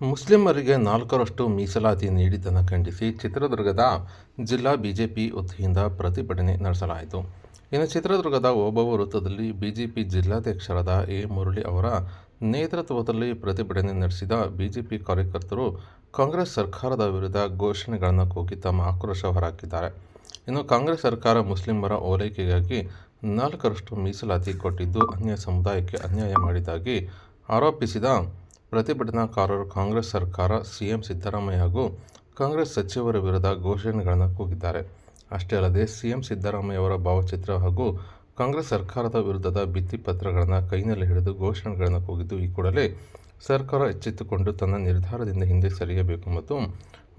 ಮುಸ್ಲಿಮರಿಗೆ ನಾಲ್ಕರಷ್ಟು ಮೀಸಲಾತಿ ನೀಡಿದ್ದನ್ನು ಖಂಡಿಸಿ ಚಿತ್ರದುರ್ಗದ ಜಿಲ್ಲಾ ಬಿಜೆಪಿ ವತಿಯಿಂದ ಪ್ರತಿಭಟನೆ ನಡೆಸಲಾಯಿತು. ಇನ್ನು ಚಿತ್ರದುರ್ಗದ ಓಬವ್ವ ವೃತ್ತದಲ್ಲಿ ಬಿಜೆಪಿ ಜಿಲ್ಲಾಧ್ಯಕ್ಷರಾದ ಎ. ಮುರಳಿ ಅವರ ನೇತೃತ್ವದಲ್ಲಿ ಪ್ರತಿಭಟನೆ ನಡೆಸಿದ ಬಿಜೆಪಿ ಕಾರ್ಯಕರ್ತರು ಕಾಂಗ್ರೆಸ್ ಸರ್ಕಾರದ ವಿರುದ್ಧ ಘೋಷಣೆಗಳನ್ನು ಕೂಗಿ ತಮ್ಮ ಆಕ್ರೋಶ ಹೊರಹಾಕಿದ್ದಾರೆ. ಇನ್ನು ಕಾಂಗ್ರೆಸ್ ಸರ್ಕಾರ ಮುಸ್ಲಿಮರ ಓಲೈಕೆಗಾಗಿ ನಾಲ್ಕರಷ್ಟು ಮೀಸಲಾತಿ ಕೊಟ್ಟಿದ್ದು ಅನ್ಯ ಸಮುದಾಯಕ್ಕೆ ಅನ್ಯಾಯ ಮಾಡಿದ್ದಾಗಿ ಆರೋಪಿಸಿದ ಪ್ರತಿಭಟನಾಕಾರರು ಕಾಂಗ್ರೆಸ್ ಸರ್ಕಾರ, ಸಿಎಂ ಸಿದ್ದರಾಮಯ್ಯ ಹಾಗೂ ಕಾಂಗ್ರೆಸ್ ಸಚಿವರ ವಿರುದ್ಧ ಘೋಷಣೆಗಳನ್ನು ಕೂಗಿದ್ದಾರೆ. ಅಷ್ಟೇ ಅಲ್ಲದೆ, ಸಿಎಂ ಸಿದ್ದರಾಮಯ್ಯ ಅವರ ಭಾವಚಿತ್ರ ಹಾಗೂ ಕಾಂಗ್ರೆಸ್ ಸರ್ಕಾರದ ವಿರುದ್ಧದ ಭಿತ್ತಿಪತ್ರಗಳನ್ನು ಕೈನಲ್ಲಿ ಹಿಡಿದು ಘೋಷಣೆಗಳನ್ನು ಕೂಗಿದ್ದು, ಈ ಕೂಡಲೇ ಸರ್ಕಾರ ಎಚ್ಚೆತ್ತುಕೊಂಡು ತನ್ನ ನಿರ್ಧಾರದಿಂದ ಹಿಂದೆ ಸರಿಯಬೇಕು ಮತ್ತು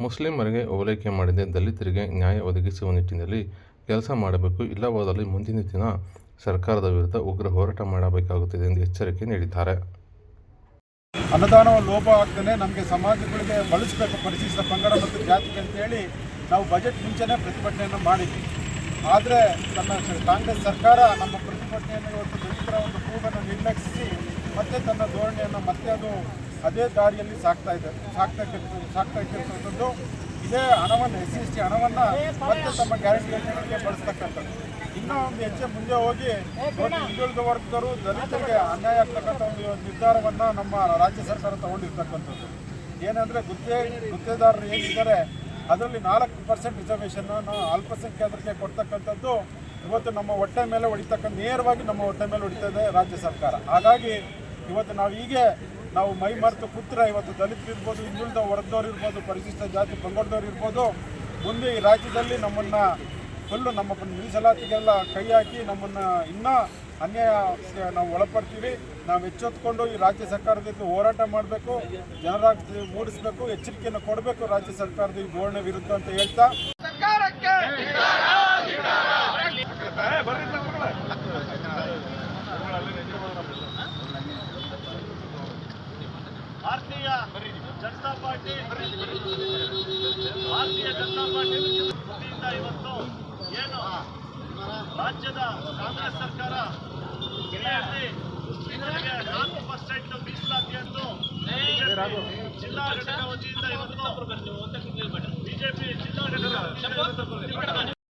ಮುಸ್ಲಿಮರಿಗೆ ಓಲೈಕೆ ಮಾಡಿದ, ದಲಿತರಿಗೆ ನ್ಯಾಯ ಒದಗಿಸುವ ನಿಟ್ಟಿನಲ್ಲಿ ಕೆಲಸ ಮಾಡಬೇಕು. ಇಲ್ಲವಾದಲ್ಲಿ ಮುಂದಿನ ದಿನ ಸರ್ಕಾರದ ವಿರುದ್ಧ ಉಗ್ರ ಹೋರಾಟ ಮಾಡಬೇಕಾಗುತ್ತದೆ ಎಂದು ಎಚ್ಚರಿಕೆ ನೀಡಿದ್ದಾರೆ. ಅನುದಾನ ಲೋಪ ಆಗ್ತಾನೆ ನಮಗೆ ಸಮಾಜಗಳಿಗೆ ಬಳಸಬೇಕು ಪರಿಶಿಷ್ಟ ಪಂಗಡ ಮತ್ತು ಜಾತಿಗೆ ಅಂತೇಳಿ ನಾವು ಬಜೆಟ್ ಮುಂಚೆನೇ ಪ್ರತಿಭಟನೆಯನ್ನು ಮಾಡಿದ್ವಿ. ಆದರೆ ತನ್ನ ಕಾಂಗ್ರೆಸ್ ಸರ್ಕಾರ ನಮ್ಮ ಪ್ರತಿಭಟನೆಯನ್ನು ಇವತ್ತು ದಲಿತರ ಒಂದು ಕೂಗನ್ನು ನಿರ್ಲಕ್ಷಿಸಿ ಮತ್ತೆ ತನ್ನ ಧೋರಣೆಯನ್ನು ಮತ್ತೆ ಅದು ಅದೇ ದಾರಿಯಲ್ಲಿ ಸಾಕ್ತಾ ಇದೆ, ಸಾಕ್ತಾ ಸಾಕ್ತಾ ಇಟ್ಟಿರ್ತಕ್ಕಂಥದ್ದು ಇದೇ ಹಣವನ್ನು, ಎಸ್ ಸಿ ಎಸ್ ಟಿ ಹಣವನ್ನು ಮತ್ತೆ ತಮ್ಮ ಗ್ಯಾರಂಟಿ ಯೋಜನೆಗಳಿಗೆ ಬಳಸ್ತಕ್ಕಂಥದ್ದು. ಇನ್ನೂ ಒಂದು ಹೆಜ್ಜೆ ಮುಂದೆ ಹೋಗಿ ಹಿಂದುಳಿದ ವರ್ಗದವರು ದಲಿತರಿಗೆ ಅನ್ಯಾಯ ಆಗ್ತಕ್ಕಂಥ ಒಂದು ನಿರ್ಧಾರವನ್ನು ನಮ್ಮ ರಾಜ್ಯ ಸರ್ಕಾರ ತಗೊಂಡಿರ್ತಕ್ಕಂಥದ್ದು. ಏನಂದರೆ ಗುತ್ತೆ ಗುತ್ತೇದಾರರು ಏನಿದ್ದಾರೆ, ಅದರಲ್ಲಿ ನಾಲ್ಕು ಪರ್ಸೆಂಟ್ ರಿಸರ್ವೇಷನ್ನು ಅಲ್ಪಸಂಖ್ಯಾತರಿಗೆ ಕೊಡ್ತಕ್ಕಂಥದ್ದು ಇವತ್ತು ನಮ್ಮ ಹೊಟ್ಟೆ ಮೇಲೆ ಹೊಡಿತಕ್ಕಂಥ ನೇರವಾಗಿ ನಮ್ಮ ಹೊಟ್ಟೆ ಮೇಲೆ ಹೊಡಿತದೆ ರಾಜ್ಯ ಸರ್ಕಾರ. ಹಾಗಾಗಿ ಇವತ್ತು ನಾವು ಹೀಗೆ ನಾವು ಮೈ ಮರೆತು ಕೂತ್ರೆ ಇವತ್ತು ದಲಿತರು ಇರ್ಬೋದು, ಹಿಂದುಳಿದ ವರ್ಗದವ್ರು ಇರ್ಬೋದು, ಪರಿಶಿಷ್ಟ ಜಾತಿ ಪಂಗಡದವ್ರು ಇರ್ಬೋದು, ಮುಂದೆ ಈ ರಾಜ್ಯದಲ್ಲಿ ನಮ್ಮನ್ನು ಫುಲ್ಲು ನಮ್ಮ ಮೀಸಲಾತಿಗೆಲ್ಲ ಕೈ ಹಾಕಿ ನಮ್ಮನ್ನು ಇನ್ನೂ ಅನ್ಯಾಯ ನಾವು ಒಳಪಡ್ತೀವಿ. ನಾವು ಎಚ್ಚೆತ್ಕೊಂಡು ಈ ರಾಜ್ಯ ಸರ್ಕಾರದ ಜೊತೆ ಹೋರಾಟ ಮಾಡಬೇಕು, ಜನರ ಮೂಡಿಸಬೇಕು ಎಚ್ಚರಿಕೆಯನ್ನು ಕೊಡಬೇಕು, ರಾಜ್ಯ ಸರ್ಕಾರದ ಈ ಧೋರಣೆ ವಿರುದ್ಧ ಅಂತ ಹೇಳ್ತಾ ಜನತಾ ಪಾರ್ಟಿ ಭಾರತೀಯ ಜನತಾ ಪಾರ್ಟಿ ವತಿಯಿಂದ ಇವತ್ತು ಏನು ರಾಜ್ಯದ ಕಾಂಗ್ರೆಸ್ ಸರ್ಕಾರ ನಾಲ್ಕು ಪರ್ಸೆಂಟ್ ಮೀಸಲಾತಿ ಎಂದು ಜಿಲ್ಲಾ ಘಟಕ ವತಿಯಿಂದ ಇವತ್ತು